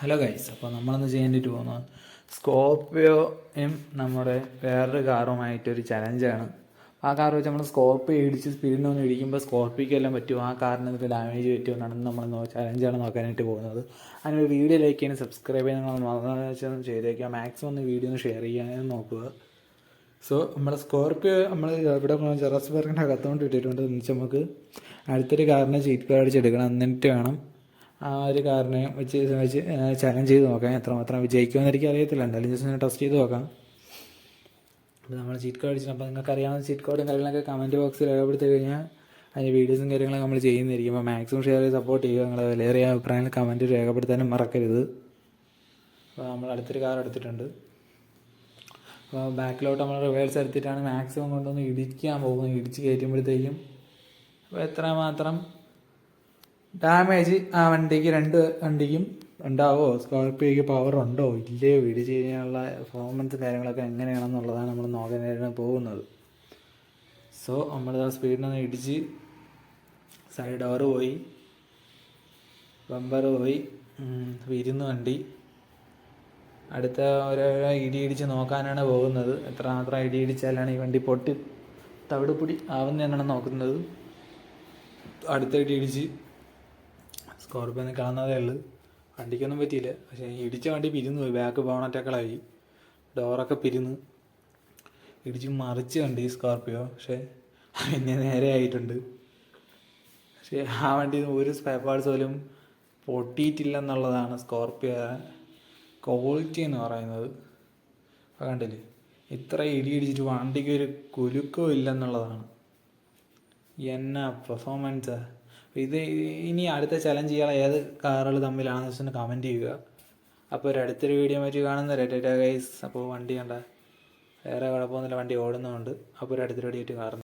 Hello guys അപ്പോൾ നമ്മളൊന്ന് ചെയ്യേണ്ടിട്ട് പോകുന്നത് സ്കോർപ്പിയോയും നമ്മുടെ വേറൊരു കാറുമായിട്ടൊരു ചലഞ്ചാണ് ആ കാർ വെച്ച് നമ്മൾ സ്കോർപ്പിയോ ഇടിച്ച് സ്പീഡിൽ ഒന്ന് ഇടിക്കുമ്പോൾ സ്കോർപ്പിയോക്ക് എല്ലാം പറ്റുമോ? ആ കാറിന് ഇപ്പോൾ ഡാമേജ് പറ്റുമോ എന്നാണ് നമ്മൾ ചലഞ്ചാണ് നോക്കാനായിട്ട് പോകുന്നത്. അതിനൊരു വീഡിയോ ലൈക്ക് ചെയ്യാനും സബ്സ്ക്രൈബ് ചെയ്യാൻ വെച്ചൊന്ന് ചെയ്തേക്കുക മാക്സിമം ഒന്ന് വീഡിയോ ഒന്ന് ഷെയർ ചെയ്യാനും നോക്കുക. സോ നമ്മുടെ സ്കോർപ്പിയോ നമ്മൾ ഇവിടെ ജെറസ് ബർഗിന്റെ അകത്തോണ്ട് ഇട്ടിട്ടുണ്ട്. എന്ന് വെച്ചാൽ നമുക്ക് അടുത്തൊരു കാറിനെ ചീറ്റ് കാർഡ് അടിച്ചെടുക്കണം എന്നിട്ട് വേണം ആ ഒരു കാറിനെ വെച്ച് വെച്ച് ചലഞ്ച് ചെയ്ത് നോക്കാം. എത്രമാത്രം വിജയിക്കുമെന്ന് എനിക്ക് അറിയത്തില്ല. എന്തായാലും ജസ്റ്റ് ഒന്ന് ടെസ്റ്റ് ചെയ്ത് നോക്കാം. അപ്പോൾ നമ്മൾ ചീറ്റ് കോഡ് അടിച്ചിട്ട് അപ്പോൾ നിങ്ങൾക്ക് അറിയാവുന്ന ചീറ്റ് കോഡും കാര്യങ്ങളൊക്കെ കമന്റ് ബോക്സിൽ രേഖപ്പെടുത്തി കഴിഞ്ഞാൽ അതിന്റെ വീഡിയോസും കാര്യങ്ങളും നമ്മൾ ചെയ്യുന്നതായിരിക്കും. അപ്പോൾ മാക്സിമം ഷെയർ ചെയ്ത് സപ്പോർട്ട് ചെയ്യുക നിങ്ങളെ വിലയേറിയ അഭിപ്രായങ്ങൾ കമന്റ് രേഖപ്പെടുത്താനും മറക്കരുത്. അപ്പോൾ നമ്മൾ അടുത്തൊരു കാർ എടുത്തിട്ടുണ്ട്. അപ്പോൾ ബാക്കിലോട്ട് നമ്മൾ റിവേഴ്സ് എടുത്തിട്ടാണ് മാക്സിമം കൊണ്ടൊന്ന് ഇടിക്കാൻ പോകുന്നത്. ഇടിച്ച് കയറ്റുമ്പോഴത്തേക്കും. അപ്പോൾ എത്രമാത്രം ഡാമേജ് ആ വണ്ടിക്ക് രണ്ട് വണ്ടിക്കും ഉണ്ടാവോ? സ്കോർപ്പിയോയ്ക്ക് പവർ ഉണ്ടോ? ഇല്ലയോ? ഇടിച്ച് കഴിഞ്ഞാലുള്ള പെർഫോമൻസ് കാര്യങ്ങളൊക്കെ എങ്ങനെയാണെന്നുള്ളതാണ് നമ്മൾ നോക്കാനായിട്ട് പോകുന്നത്. സോ നമ്മൾ ആ സ്പീഡിനൊന്ന് ഇടിച്ച് സൈഡ് ഡോറ് പോയി. ബമ്പർ പോയി. വിരുന്ന് വണ്ടി. അടുത്ത ഓരോരോ ഇടി ഇടിച്ച് നോക്കാനാണ് പോകുന്നത്. എത്രമാത്രം ഇടി ഇടിച്ചാലാണ് ഈ വണ്ടി പൊട്ടി തവിടുപൊടി ആവുന്നതെന്നാണ് നോക്കുന്നത്. അടുത്ത ഇടി ഇടിച്ച് സ്കോർപ്പിയോ ഒന്ന് കാണുന്നതേ ഉള്ളൂ. വണ്ടിക്കൊന്നും പറ്റിയില്ല. പക്ഷേ ഇടിച്ച വണ്ടി പിരിന്നു പോയി. ബാക്ക് ബോണറ്റക്കളായി ഡോറൊക്കെ പിരിന്നു ഇടിച്ച് മറിച്ച് വണ്ടി സ്കോർപ്പിയോ പക്ഷേ പിന്നെ നേരെ ആയിട്ടുണ്ട്. പക്ഷേ ആ വണ്ടി ഒരു സ്പെയർ പാർട്സ് പോലും പൊട്ടിയിട്ടില്ലെന്നുള്ളതാണ് സ്കോർപ്പിയോ ക്വാളിറ്റി എന്ന് പറയുന്നത്. അപ്പോൾ കണ്ടില്ലേ? ഇത്ര ഇടി ഇടിച്ചിട്ട് വണ്ടിക്ക് ഒരു കുലുക്കവും ഇല്ലെന്നുള്ളതാണ്. എന്നാ പെർഫോമൻസ് ഇത് ഇനി അടുത്ത ചലഞ്ച് ചെയ്യാൻ ഏത് കാറുകൾ തമ്മിലാണെന്ന് വെച്ചാൽ കമന്റ് ചെയ്യുക. അപ്പോൾ ഒരു അടുത്തൊരു വീഡിയോ മറ്റു കാണുന്ന റെഡ് ഗൈസ് അപ്പോൾ വണ്ടി കണ്ട വേറെ കുഴപ്പമൊന്നുമില്ല വണ്ടി ഓടുന്നുണ്ട് അപ്പോൾ ഒരു അടുത്തൊരു വീഡിയോ ആയിട്ട് കാണുന്നു.